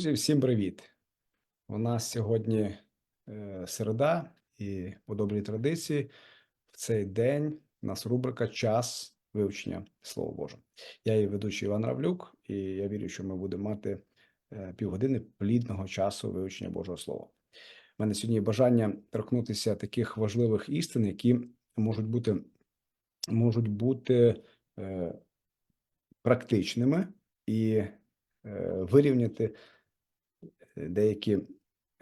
Друзі, всім привіт! У нас сьогодні е, середа, і по добрій традиції в цей день у нас рубрика Час вивчення Слова Божого. Я є ведучий Іван Равлюк, і я вірю, що ми будемо мати е, півгодини плідного часу вивчення Божого Слова. У мене сьогодні бажання торкнутися таких важливих істин, які можуть бути, можуть бути е, практичними і вирівняти деякі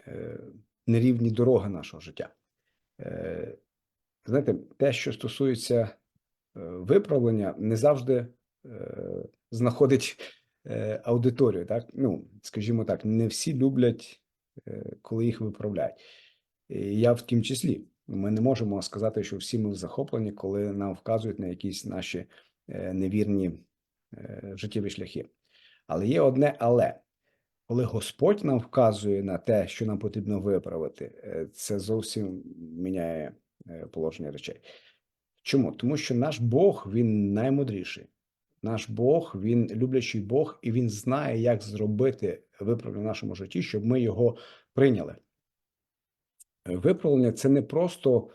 е, нерівні дороги нашого життя. Е, Знаєте, те, що стосується е, виправлення, не завжди знаходить аудиторію. Так? Ну, скажімо так, не всі люблять, коли їх виправляють. І я в тім числі. Ми не можемо сказати, що всі ми захоплені, коли нам вказують на якісь наші невірні життєві шляхи. Але є одне але. Коли Господь нам вказує на те, що нам потрібно виправити, е, це зовсім міняє е, положення речей. Чому? Тому що наш Бог він наймудріший. Наш Бог, він люблячий Бог, і він знає, як зробити виправлення в нашому житті, щоб ми його прийняли. Е, Виправлення це не просто,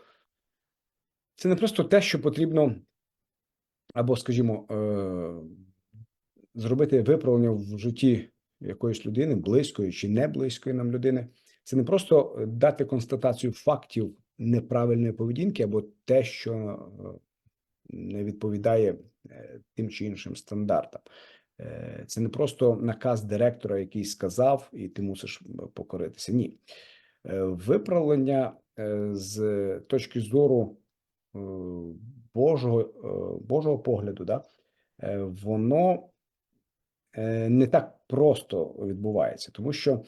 це не просто те, що потрібно, або, скажімо, зробити виправлення в житті якоїсь людини, близької чи не близької нам людини. Це не просто е, дати констатацію фактів неправильної поведінки або те, що е, не відповідає е, тим чи іншим стандартам. Це не просто наказ директора, який сказав, і ти мусиш покоритися. Ні. Виправлення з точки зору Божого, Божого погляду, да, воно не так просто відбувається, тому що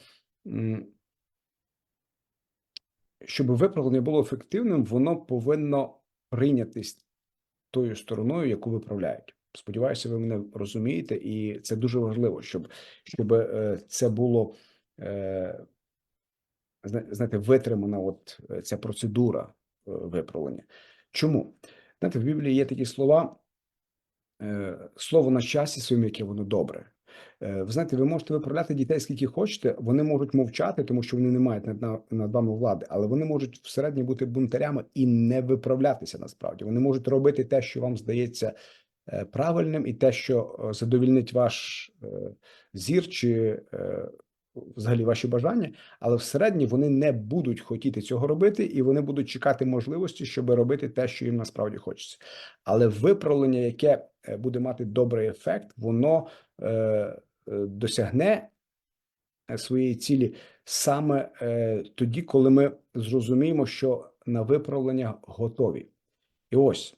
щоб виправлення було ефективним, воно повинно прийнятись тою стороною, яку виправляють. Сподіваюся, ви мене розумієте, і це дуже важливо, щоб, щоб е, це було е, знаєте, витримана от е, ця процедура е, виправлення. Чому? Знаєте, в Біблії є такі слова, е, слово на часі своїм, яке воно добре. Е, Ви знаєте, ви можете виправляти дітей скільки хочете, вони можуть мовчати, тому що вони не мають над, над вами влади, але вони можуть всередині бути бунтарями і не виправлятися насправді. Вони можуть робити те, що вам здається е, правильним, і те, що е, задовільнить ваш зір чи взагалі ваші бажання, але всередині вони не будуть хотіти цього робити, і вони будуть чекати можливості, щоб робити те, що їм насправді хочеться. Але виправлення, яке е, буде мати добрий ефект, воно е, е, досягне е, своєї цілі саме е, тоді, коли ми зрозуміємо, що на виправлення готові. І ось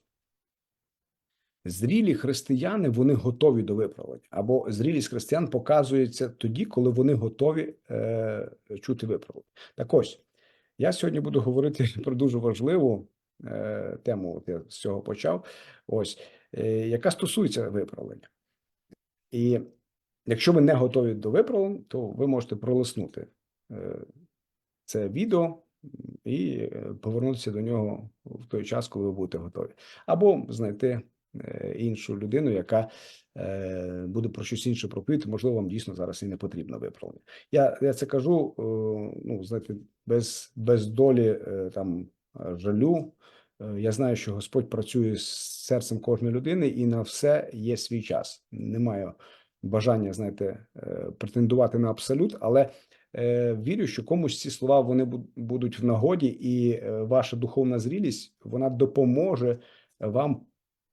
зрілі християни вони готові до виправлення, або зрілість християн показується тоді, коли вони готові е, чути виправлення. Так ось я сьогодні буду говорити про дуже важливу е, тему. От я з цього почав. Ось е, яка стосується виправлення. І якщо ви не готові до виправлень, то ви можете пролиснути е, це відео і е, повернутися до нього в той час, коли ви будете готові, або знайти іншу людину, яка е, буде про щось інше проповідати. Можливо, вам дійсно зараз і не потрібно виправлення. Я, я це кажу, е, ну знаєте, без, без долі е, там е, жалю. Е, Я знаю, що Господь працює з серцем кожної людини, і на все є свій час. Немає бажання, знаєте, е, претендувати на абсолют, але е, вірю, що комусь ці слова вони будуть в нагоді, і е, ваша духовна зрілість вона допоможе вам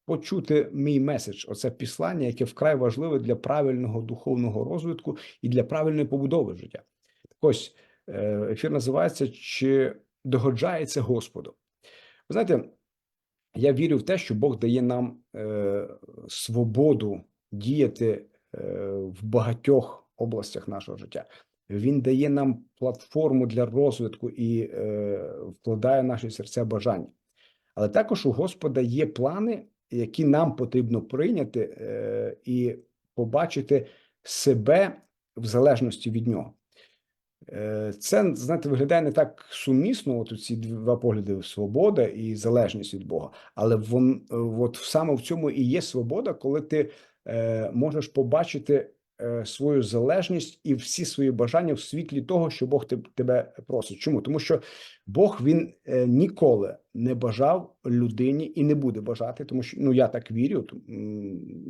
почути мій меседж. Оце післання, яке вкрай важливе для правильного духовного розвитку і для правильної побудови життя. Так ось е, ефір називається Чи догоджається Господу? Ви знаєте, я вірю в те, що Бог дає нам е, свободу діяти е, в багатьох областях нашого життя. Він дає нам платформу для розвитку і е, вкладає в наші серця бажання. Але також у Господа є плани, які нам потрібно прийняти е, і побачити себе в залежності від нього. Е, Це, знаєте, виглядає не так сумісно, от ці два погляди свобода і залежність від Бога. Але вон, е, от саме в цьому і є свобода, коли ти е, можеш побачити свою залежність і всі свої бажання в світлі того, що Бог теб- тебе просить. Чому? Тому що Бог він е, ніколи не бажав людині і не буде бажати, тому що ну я так вірю.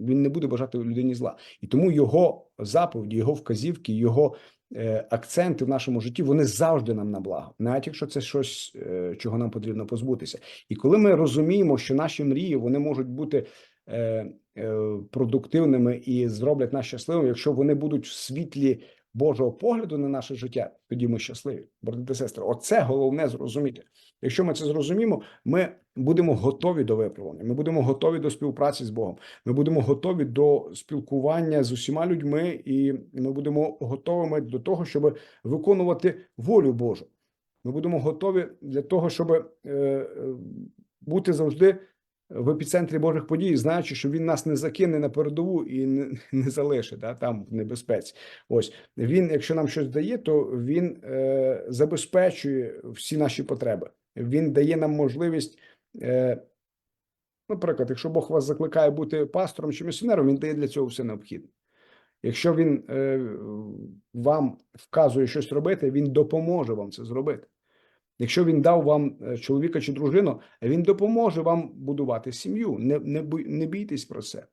Він не буде бажати людині зла, і тому його заповіді, його вказівки, його е, акценти в нашому житті вони завжди нам на благо, навіть якщо це щось, е, чого нам потрібно позбутися. І коли ми розуміємо, що наші мрії вони можуть бути е, е, продуктивними і зроблять нас щасливими, якщо вони будуть в світлі Божого погляду на наше життя, тоді ми щасливі, брати та сестри. Оце головне зрозуміти. Якщо ми це зрозуміємо, ми будемо готові до виправлення. Ми будемо готові до співпраці з Богом. Ми будемо готові до спілкування з усіма людьми, і ми будемо готовими до того, щоб виконувати волю Божу. Ми будемо готові для того, щоб е, е, бути завжди в епіцентрі Божих подій, знаючи, що він нас не закине на передову і не, не залишить да, там в небезпеці. Ось він, якщо нам щось дає, то він е, забезпечує всі наші потреби. Він дає нам можливість. Е, Наприклад, якщо Бог вас закликає бути пастором чи місіонером, він дає для цього все необхідне. Якщо він е, вам вказує щось робити, він допоможе вам це зробити. Якщо він дав вам е, чоловіка чи дружину, він допоможе вам будувати сім'ю. Не, не, не бійтесь про це,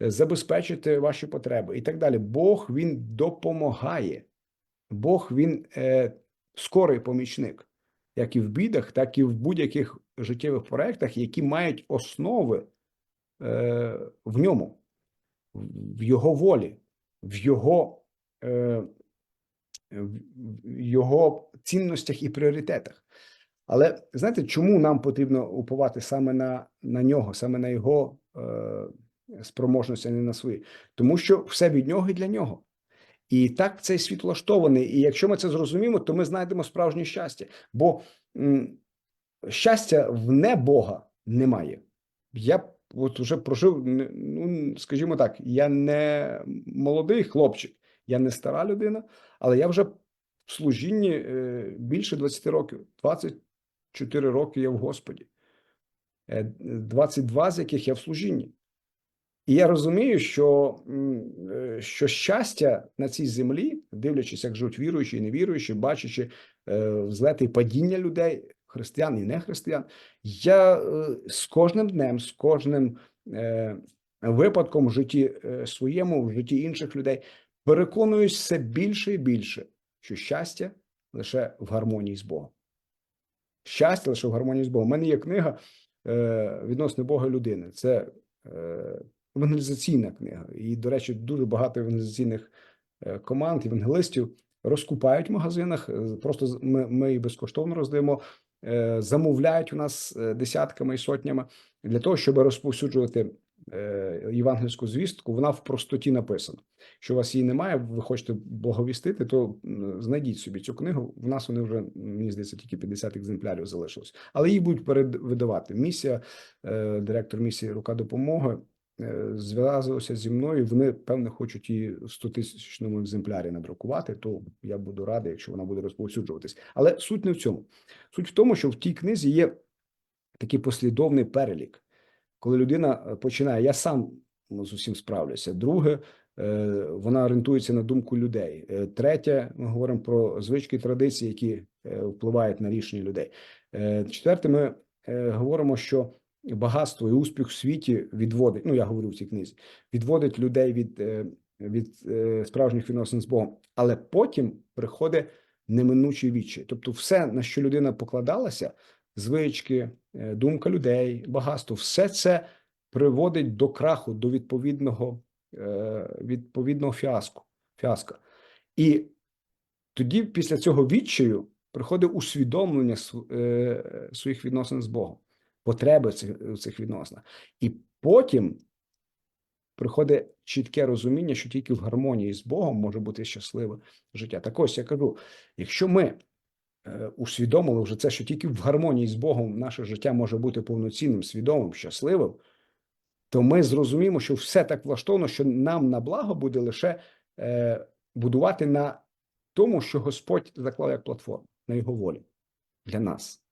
забезпечити ваші потреби і так далі. Бог він допомагає. Бог він е, скорий помічник, як і в бідах, так і в будь-яких життєвих проєктах, які мають основи е, в ньому, в- його волі, в його, е, в його цінностях і пріоритетах. Але знаєте, чому нам потрібно уповати саме на, на нього, саме на його е, спроможності, а не на свої? Тому що все від нього і для нього. І так цей світ влаштований. І якщо ми це зрозуміємо, то ми знайдемо справжнє щастя. Бо м, щастя вне Бога немає. Я от вже прожив, ну скажімо так, я не молодий хлопчик, я не стара людина, але я вже в служінні е, більше 20 років, 24 роки я в Господі, Е, 22 з яких я в служінні. І я розумію, що, е, що щастя на цій землі, дивлячись, як живуть віруючі і невіруючі, бачачи е, взлети і падіння людей, християн і нехристиян, я е, з кожним днем, з кожним випадком в житті своєму, в житті інших людей, переконуюсь все більше і більше, що щастя лише в гармонії з Богом. Щастя лише в гармонії з Богом. У мене є книга е, відносно Бога людини. Це евангелізаційна книга. І, до речі, дуже багато евангелізаційних е, команд, евангелистів розкупають в магазинах. е, Просто ми, ми її безкоштовно роздаємо, е, замовляють у нас десятками і сотнями для того, щоб розповсюджувати євангельську звістку. Вона в простоті написана. Якщо у вас її немає, ви хочете благовістити, то знайдіть собі цю книгу. В нас вони вже мені здається тільки 50 екземплярів залишилось, але її будуть передавати. Місія, директор місії Рука допомоги е, зі мною. Вони певно хочуть її в 100 тисячному екземплярі надрукувати. То я буду радий, якщо вона буде розповсюджуватись. Але суть не в цьому. Суть в тому, що в тій книзі є такий послідовний перелік, коли людина е, починає, я сам ну, з усім справлюся. Друге, е, вона орієнтується на думку людей. Третє, ми говоримо про звички і традиції, які впливають на рішення людей. Четверте, ми говоримо, що багатство і успіх в світі відводить. Ну я говорю в цій книзі, відводить людей від, е, від е, справжніх відносин з Богом, але потім приходить неминучий відчай. Тобто, все, на що людина покладалася, звички, е, думка людей, багатство, все це приводить до краху, до відповідного, відповідного фіаско, фіаска. І тоді, після цього відчаю, приходить усвідомлення своїх відносин з Богом, потреби в цих, цих відносинах. І потім приходить чітке розуміння, що тільки в гармонії з Богом може бути щасливе життя. Так ось я кажу: якщо ми е, усвідомили вже це, що тільки в гармонії з Богом наше життя може бути повноцінним, свідомим, щасливим, то ми зрозуміємо, що все так влаштовано, що нам на благо буде лише е, будувати на тому, що Господь заклав як платформу, на його волі для нас.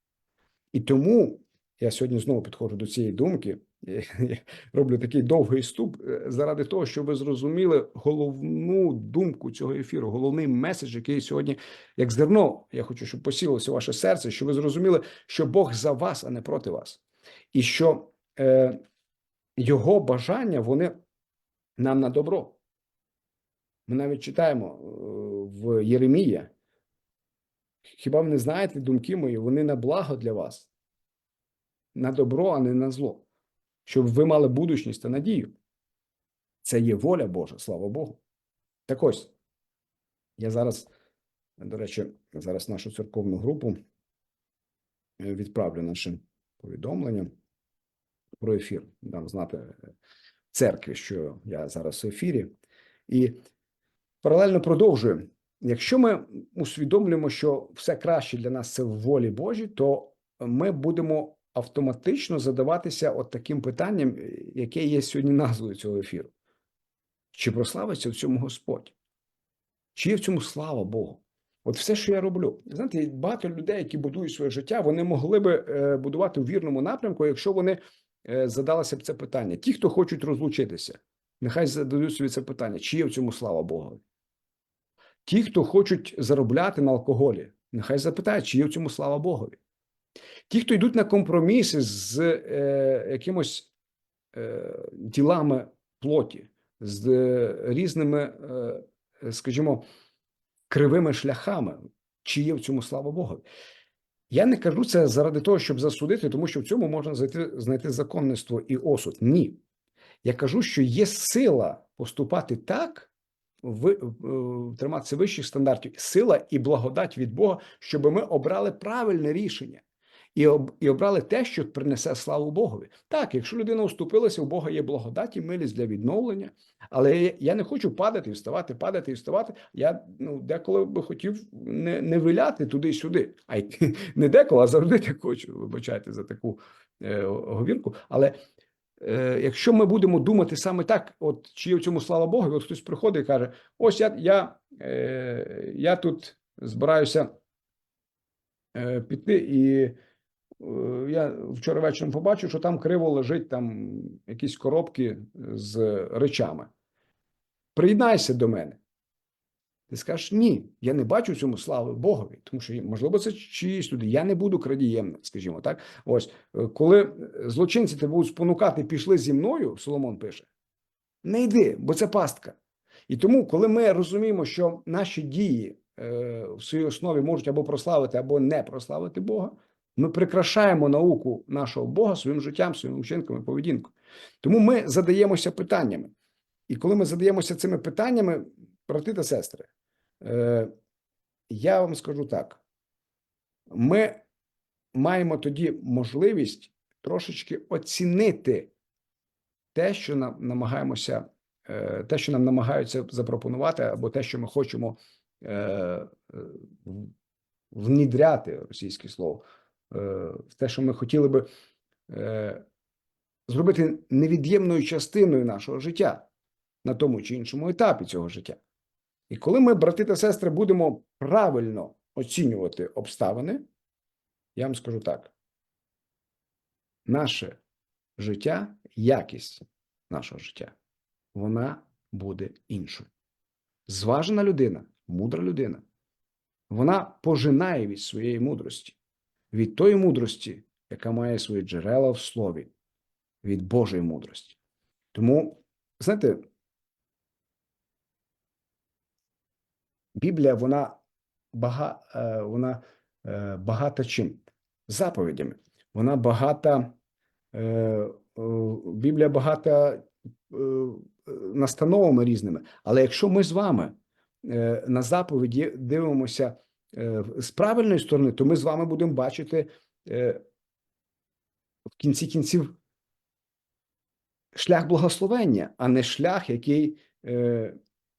І тому я сьогодні знову підходжу до цієї думки, роблю такий довгий ступ е, заради того, щоб ви зрозуміли головну думку цього ефіру, головний меседж, який сьогодні, як зерно, я хочу, щоб посілося ваше серце, щоб ви зрозуміли, що Бог за вас, а не проти вас, і що е, його бажання вони нам на добро. Ми навіть читаємо е, в Єремія. Хіба ви не знаєте думки мої? Вони на благо для вас, на добро, а не на зло, щоб ви мали будучність та надію. Це є воля Божа, слава Богу. Так ось, я зараз, до речі, зараз нашу церковну групу е, відправлю наше повідомлення про ефір. Дам знати е, церкві, що я зараз в ефірі. І паралельно продовжую. Якщо ми усвідомлюємо, що все краще для нас це в волі Божій, то ми будемо автоматично задаватися от таким питанням, е, яке є сьогодні назвою цього ефіру. Чи прославиться в цьому Господь? Чи є в цьому слава Богу? От все, що я роблю. Знаєте, багато людей, які будують своє життя, вони могли би е, будувати в вірному напрямку, якщо вони е, задалися б це питання. Ті, хто хочуть розлучитися, нехай задають собі це питання, чи є в цьому слава Богу? Ті, хто хочуть заробляти на алкоголі, нехай запитають, чи є в цьому слава Богові. Ті, хто йдуть на компроміси з е, якимось е, ділами плоті, з е, різними, е, скажімо, кривими шляхами, чи є в цьому слава Богові. Я не кажу це заради того, щоб засудити, тому що в цьому можна знайти, знайти законництво і осуд. Ні. Я кажу, що є сила поступати так, е, триматися вищих стандартів, сила і благодать від Бога, щоб ми обрали правильне рішення і і обрали те, що принесе славу Богові. Так, якщо людина уступилася, у Бога є благодать і милість для відновлення, але я- не хочу падати і вставати, падати і вставати. Я ну деколи би хотів не, не виляти туди-сюди. А й не деколи, а завжди так хочу. Вибачайте за таку е, говірку. Але е, якщо ми будемо думати саме так, от чи є в цьому слава Богу, от хтось приходить і каже: ось я, я, е, я тут збираюся е, піти, і я вчора вечором побачив, що там криво лежить там якісь коробки з речами. Приєднайся до мене. Ти скажеш, ні, я не бачу цьому слави Богові, тому що, можливо, це чиїсь люди. Я не буду крадієм, скажімо так. Ось, е, коли злочинці тебе будуть спонукати, пішли зі мною, Соломон пише, не йди, бо це пастка. І тому, коли ми розуміємо, що наші дії е, в своїй основі можуть або прославити, або не прославити Бога, ми прикрашаємо науку нашого Бога своїм життям, своїм вчинком і поведінкою. Тому ми задаємося питаннями. І коли ми задаємося цими питаннями, брати та сестри, е, я вам скажу так: ми маємо тоді можливість трошечки оцінити те, що нам намагаємося, е, те, що нам намагаються запропонувати, або те, що ми хочемо е, внідряти російське слово, в те, що ми хотіли би е, зробити невід'ємною частиною нашого життя на тому чи іншому етапі цього життя. І коли ми, брати та сестри, будемо правильно оцінювати обставини, я вам скажу так: наше життя, якість нашого життя, вона буде іншою. Зважена людина, мудра людина, вона пожинає від своєї мудрості, від тої мудрості, яка має свої джерела в слові, від Божої мудрості. Тому, знаєте, Біблія, вона, бага, е, вона е, багата чим? Заповідями. Вона багата, е, Біблія багата настановами різними. Але якщо ми з вами на заповіді дивимося з правильної сторони, то ми з вами будемо бачити е, в кінці кінців шлях благословення, а не шлях, який, е,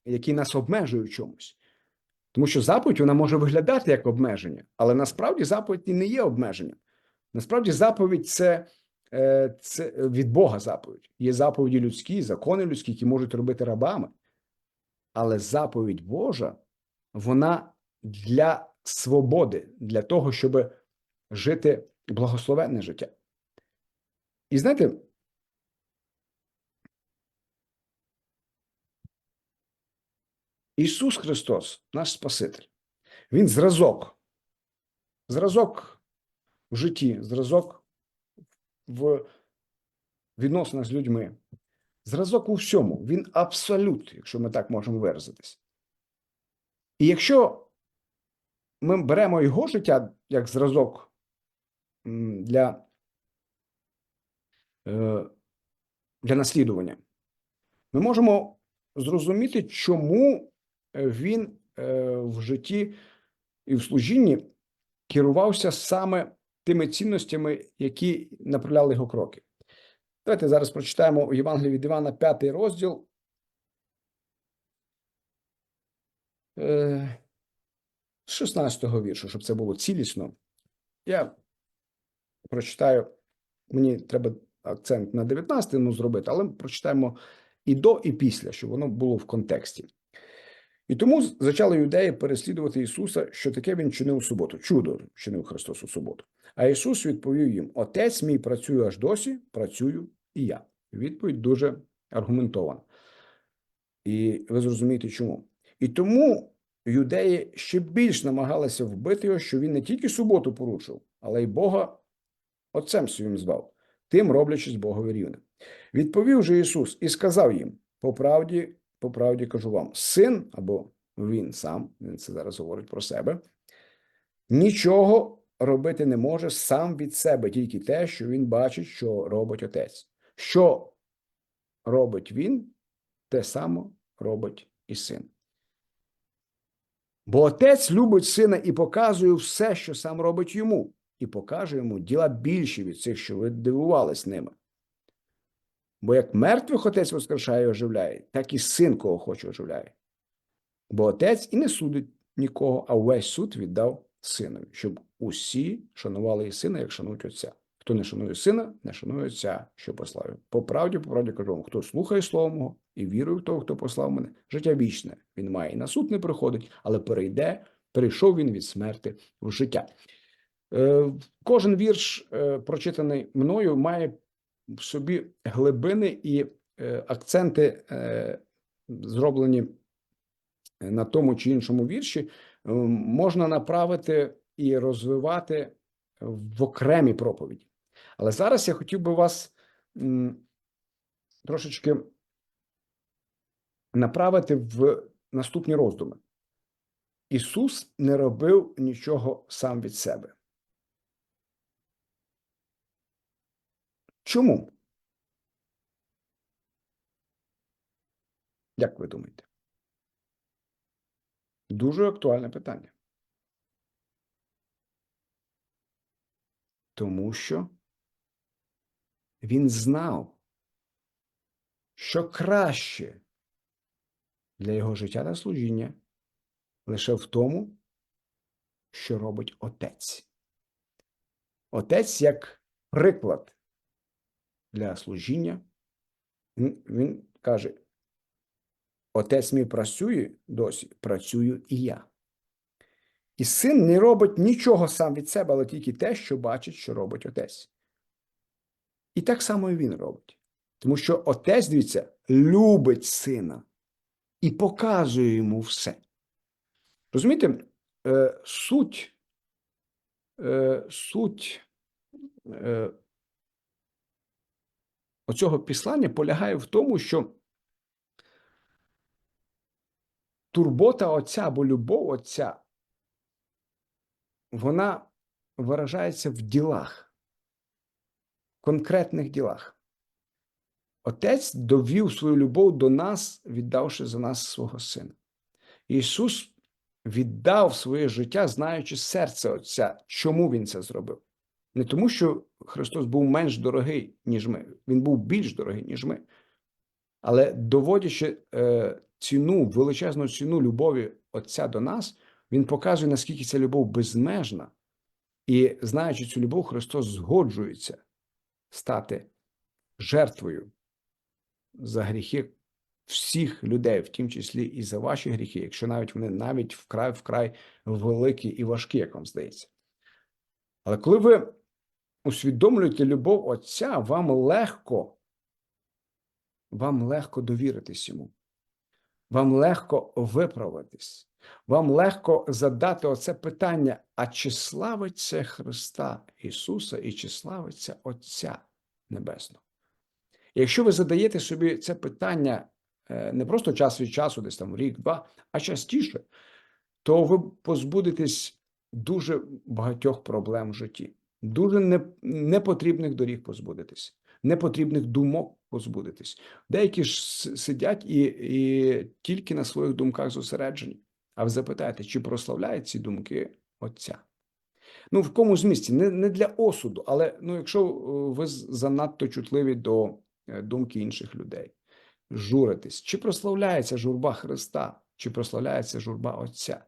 який нас обмежує в чомусь. Тому що заповідь вона може виглядати як обмеження, але насправді заповідь не є обмеженням. Насправді заповідь це, е, це від Бога заповідь. Є заповіді людські, закони людські, які можуть робити рабами. Але заповідь Божа, вона для свободи, для того, щоб жити благословенне життя. І знаєте, Ісус Христос, наш Спаситель, Він зразок, зразок в житті, зразок в відносинах з людьми, зразок у всьому, він абсолют, якщо ми так можемо виразитись. І якщо ми беремо його життя як зразок для, е, для наслідування, ми можемо зрозуміти, чому е, він е, в житті і в служінні керувався саме тими цінностями, які направляли його кроки. Давайте зараз прочитаємо у Євангелії від Івана, п'ятий розділ. З 16-го віршу, щоб це було цілісно. Я прочитаю, мені треба акцент на 19-му зробити, але ми прочитаємо і до, і після, щоб воно було в контексті. І тому зачали юдеї переслідувати Ісуса, що таке він чинив у суботу. Чудо чинив Христос у суботу. А Ісус відповів їм: Отець мій працює аж досі, працюю і я. Відповідь дуже аргументована. І ви зрозумієте, чому. І тому юдеї ще більш намагалися вбити його, що він не тільки суботу порушив, але й Бога Отцем своїм звав, тим роблячись Богові рівним. Відповів же Ісус і сказав їм: по правді, по правді кажу вам, син або він сам, він це зараз говорить про себе, нічого робити не може сам від себе, тільки те, що він бачить, що робить отець. Що робить він, те само робить і син. Бо отець любить сина і показує все, що сам робить йому, і покаже йому діла більші від цих, що ви дивувались ними. Бо як мертвих отець воскрешає і оживляє, так і син, кого хоче, оживляє. Бо отець і не судить нікого, а весь суд віддав синові, щоб усі шанували і сина, як шанують отця. Хто не шанує сина, не шанує отця, що послав. По правді, по правді кажу хто слухає слово мого і вірує в того, хто послав мене, життя вічне. Він має і на суд не приходить, але перейде, перейшов він від смерти в життя. Е, Кожен вірш, е, прочитаний мною, має в собі глибини і е, акценти, е, зроблені на тому чи іншому вірші, е, можна направити і розвивати в окремі проповіді. Але зараз я хотів би вас трошечки направити в наступні роздуми. Ісус не робив нічого сам від себе. Чому? Як ви думаєте? Дуже актуальне питання. Тому що він знав, що краще для його життя та служіння лише в тому, що робить отець. Отець як приклад для служіння. Він, каже: Отець мій працює досі, працюю і я. І син не робить нічого сам від себе, але тільки те, що бачить, що робить отець. І так само і він робить. Тому що отець, дивіться, любить сина і показує йому все. Розумієте, е, суть, е, суть е, оцього післання полягає в тому, що турбота отця або любов отця, вона виражається в ділах, конкретних ділах. Отець довів свою любов до нас, віддавши за нас свого сина. Ісус віддав своє життя, знаючи серце Отця. Чому Він це зробив? Не тому, що Христос був менш дорогий, ніж ми, Він був більш дорогий, ніж ми. Але доводячи е, ціну, величезну ціну любові Отця до нас, Він показує, наскільки ця любов безмежна. І знаючи цю любов, Христос згоджується стати жертвою за гріхи всіх людей, в тім числі і за ваші гріхи, якщо навіть вони навіть вкрай вкрай великі і важкі, як вам здається. Але коли ви усвідомлюєте любов Отця, вам легко, вам легко довіритись йому. вам легко виправитись, вам легко задати оце питання: а чи славиться Христа Ісуса і чи славиться Отця Небесного? Якщо ви задаєте собі це питання е, не просто час від часу, десь там рік-два, а частіше, то ви позбудетесь дуже багатьох проблем в житті, дуже непотрібних доріг позбудетесь, непотрібних думок позбудетесь. Деякі ж сидять і, і тільки на своїх думках зосереджені. А ви запитаєте, чи прославляють ці думки Отця? Ну, в якомусь місці, не, не для осуду, але ну, якщо е, ви занадто чутливі до е, думки інших людей, журитесь, чи прославляється журба Христа, чи прославляється журба Отця?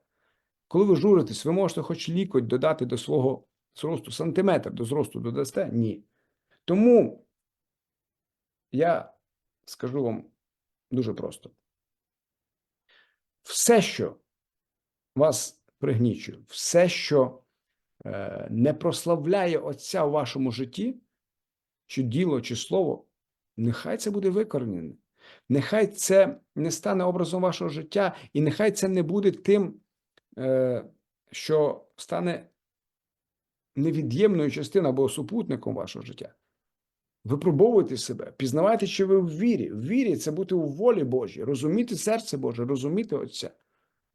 Коли ви журитесь, ви можете хоч лікоть додати до свого зросту, сантиметр до зросту додасте? Ні. Тому я скажу вам дуже просто: все, що вас пригнічує, все, що е, не прославляє Отця у вашому житті, чи діло, чи слово, нехай це буде викоренене. Нехай це не стане образом вашого життя, і нехай це не буде тим, е, що стане невід'ємною частиною або супутником вашого життя. Випробовуйте себе, пізнавайте, що ви в вірі. В вірі це бути у волі Божій, розуміти серце Боже, розуміти Отця.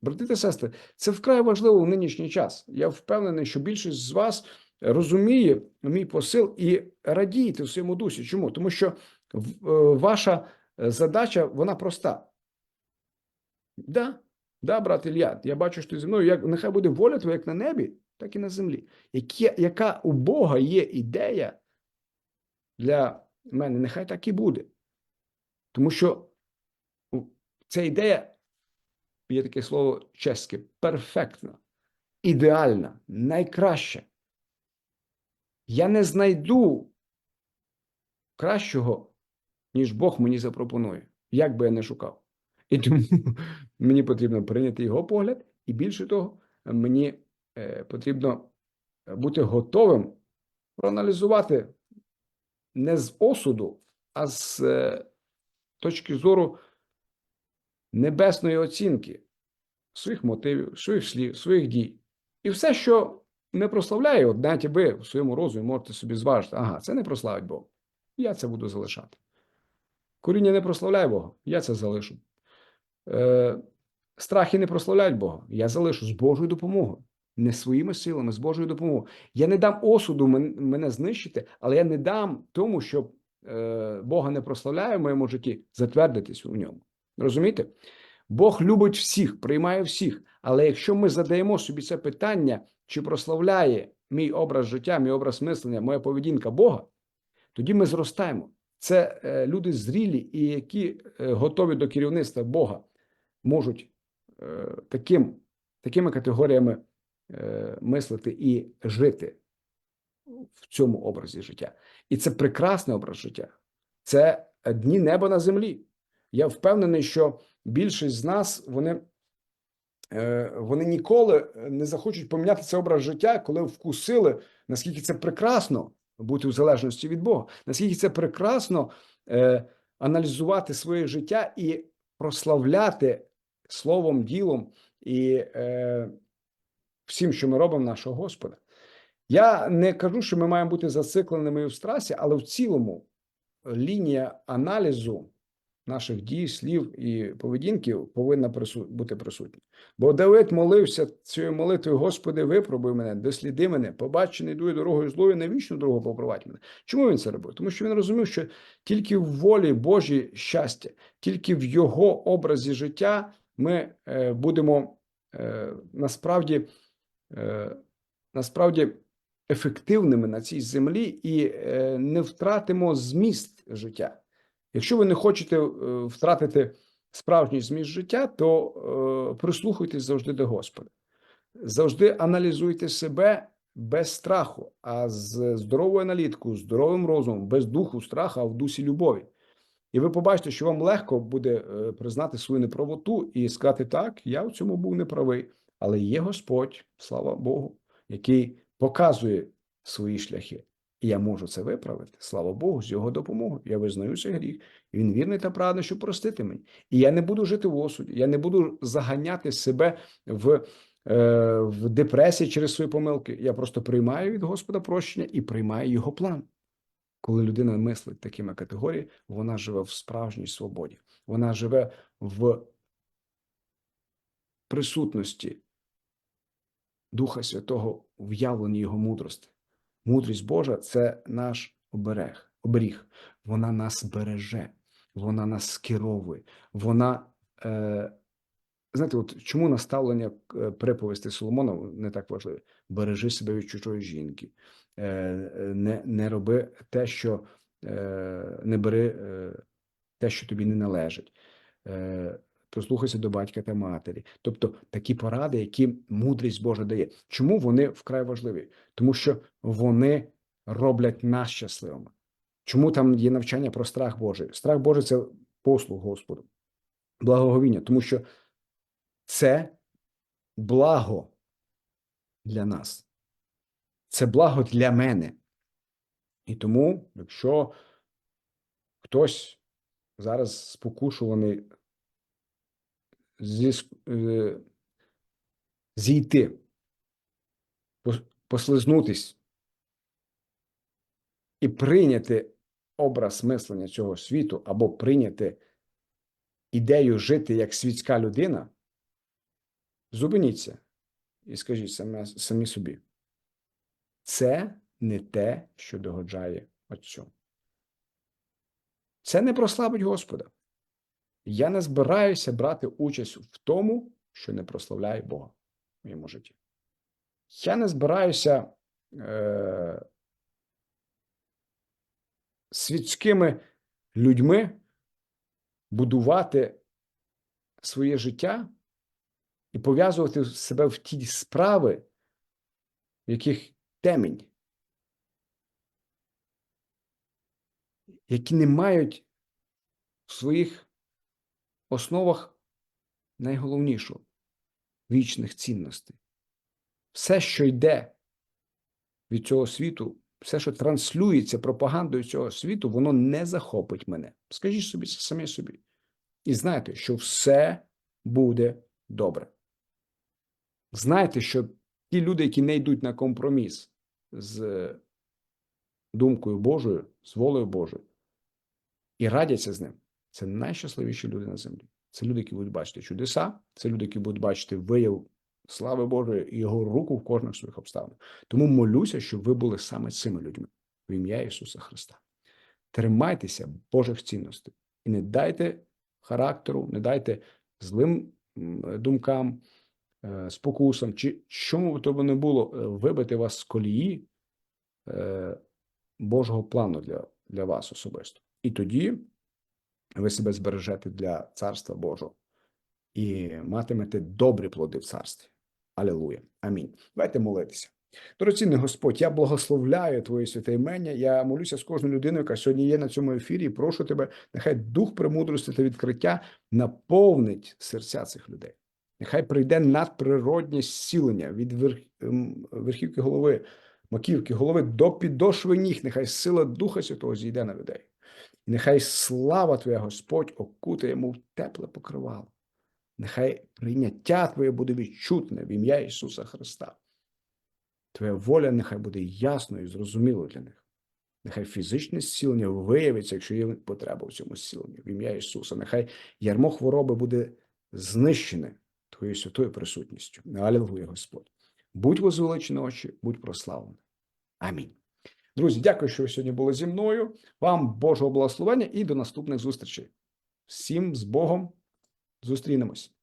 Брати та сестри, це вкрай важливо в нинішній час. Я впевнений, що більшість з вас розуміє мій посил і радієте в своєму дусі. Чому? Тому що е, ваша е, задача вона проста. Да, да, брат Ілля, я бачу, що ти зі мною. Як нехай буде воля твоя як на небі, так і на землі. Які, яка у Бога є ідея для мене, нехай так і буде. Тому що ця ідея є таке слово чеське, перфектна, ідеальна, найкраща. Я не знайду кращого, ніж Бог мені запропонує, як би я не шукав. І тому мені потрібно прийняти його погляд, і більше того, мені е, потрібно бути готовим проаналізувати не з осуду, а з е, точки зору небесної оцінки своїх мотивів, своїх слів, своїх дій. І все, що не прославляє, от навіть ви в своєму розумі можете собі зважити, ага, це не прославить Бога. Я це буду залишати. Коріння не прославляє Бога, я це залишу. Е, страхи не прославляють Бога, я залишу з Божою допомогою. Не своїми силами, з Божою допомогою. Я не дам осуду мене знищити, але я не дам тому, що е, Бога не прославляє в моєму житті, затвердитись у ньому. Розумієте? Бог любить всіх, приймає всіх. Але якщо ми задаємо собі це питання, чи прославляє мій образ життя, мій образ мислення, моя поведінка Бога, тоді ми зростаємо. Це е, люди зрілі і які е, готові до керівництва Бога, можуть е, таким, такими категоріями мислити і жити в цьому образі життя. І це прекрасний образ життя. Це дні неба на землі. Я впевнений, що більшість з нас вони, е, вони ніколи не захочуть поміняти цей образ життя, коли вкусили, наскільки це прекрасно бути в залежності від Бога, наскільки це прекрасно е, аналізувати своє життя і прославляти словом, ділом і е, всім, що ми робимо нашого Господа. Я не кажу, що ми маємо бути зацикленими в страсі, але в цілому лінія аналізу наших дій, слів і поведінки повинна бути присутня. Бо Давид молився цією молитвою: Господи, випробуй мене, досліди мене, побач, чи не йду дорогою злою, на вічну дорогу попровадь мене. Чому він це робив? Тому що він розумів, що тільки в волі Божій щастя, тільки в його образі життя ми е, будемо е, насправді, е, насправді ефективними на цій землі і не втратимо зміст життя. Якщо ви не хочете е, втратити справжній зміст життя, то е, прислухайтесь завжди до Господа. Завжди аналізуйте себе без страху, а з здоровою аналіткою, здоровим розумом, без духу страха, а в дусі любові. І ви побачите, що вам легко буде е, признати свою неправоту і сказати: так, я в цьому був неправий, але є Господь, слава Богу, який показує свої шляхи. І я можу це виправити. Слава Богу, з його допомогою. Я визнаю цей гріх. Він вірний та правильний, щоб простити мені. І я не буду жити в осуді. Я не буду заганяти себе в, е, в депресії через свої помилки. Я просто приймаю від Господа прощення і приймаю його план. Коли людина мислить такими категоріями, вона живе в справжній свободі. Вона живе в присутності Духа Святого в явленні Його мудрості. Мудрість Божа це наш оберег, оберіг. Вона нас береже, вона нас скеровує, вона. Е, знаєте, от чому наставлення е, приповісти Соломона не так важливе? Бережи себе від чужої жінки, е, не, не роби те, що е, не бери е, те, що тобі не належить. Е, Прислухайся до батька та матері. Тобто такі поради, які мудрість Божа дає. Чому вони вкрай важливі? Тому що вони роблять нас щасливими. Чому там є навчання про страх Божий? Страх Божий це послуг Господу, благоговіння, тому що це благо для нас. Це благо для мене. І тому, якщо хтось зараз спокушуваний зійти, послизнутись і прийняти образ мислення цього світу, або прийняти ідею жити як світська людина, зупиніться і скажіть самі, самі собі. Це не те, що догоджає Отцю. Це не прославить Господа. Я не збираюся брати участь в тому, що не прославляє Бога в моєму житті. Я не збираюся е, світськими людьми будувати своє життя і пов'язувати себе в ті справи, в яких темінь, які не мають своїх основах найголовнішу вічних цінностей. Все, що йде від цього світу, все, що транслюється пропагандою цього світу, воно не захопить мене. Скажіть собі самі собі. І знайте, що все буде добре. Знайте, що ті люди, які не йдуть на компроміс з думкою Божою, з волею Божою, і радяться з ним, це найщасливіші люди на землі. Це люди, які будуть бачити чудеса, це люди, які будуть бачити вияв слави Божої і його руку в кожних своїх обставинах. Тому молюся, щоб ви були саме цими людьми в ім'я Ісуса Христа. Тримайтеся Божих цінностей і не дайте характеру, не дайте злим думкам, е, спокусам, чи чому б то не було е, вибити вас з колії е, Божого плану для, для вас особисто. І тоді ви себе збережете для Царства Божого і матимете добрі плоди в царстві. Алілуя. Амінь. Давайте молитися. Дорогоцінний Господь, я благословляю Твоє святе імення. Я молюся з кожною людиною, яка сьогодні є на цьому ефірі. і Прошу тебе, нехай дух премудрості та відкриття наповнить серця цих людей. Нехай прийде надприроднє зцілення від ем, верхівки голови, маківки голови до підошви ніг. Нехай сила Духа Святого зійде на людей. І нехай слава Твоя, Господь, окутає йому в тепле покривало. Нехай прийняття Твоє буде відчутне в ім'я Ісуса Христа. Твоя воля нехай буде ясною і зрозумілою для них. Нехай фізичне зцілення виявиться, якщо є потреба в цьому зціленні, в ім'я Ісуса. Нехай ярмо хвороби буде знищене Твоєю святою присутністю. Алілуя, Господь. Будь возвеличений очі, будь прославлений. Амінь. Друзі, дякую, що ви сьогодні були зі мною. Вам Божого благословення і до наступних зустрічей. Всім з Богом зустрінемось.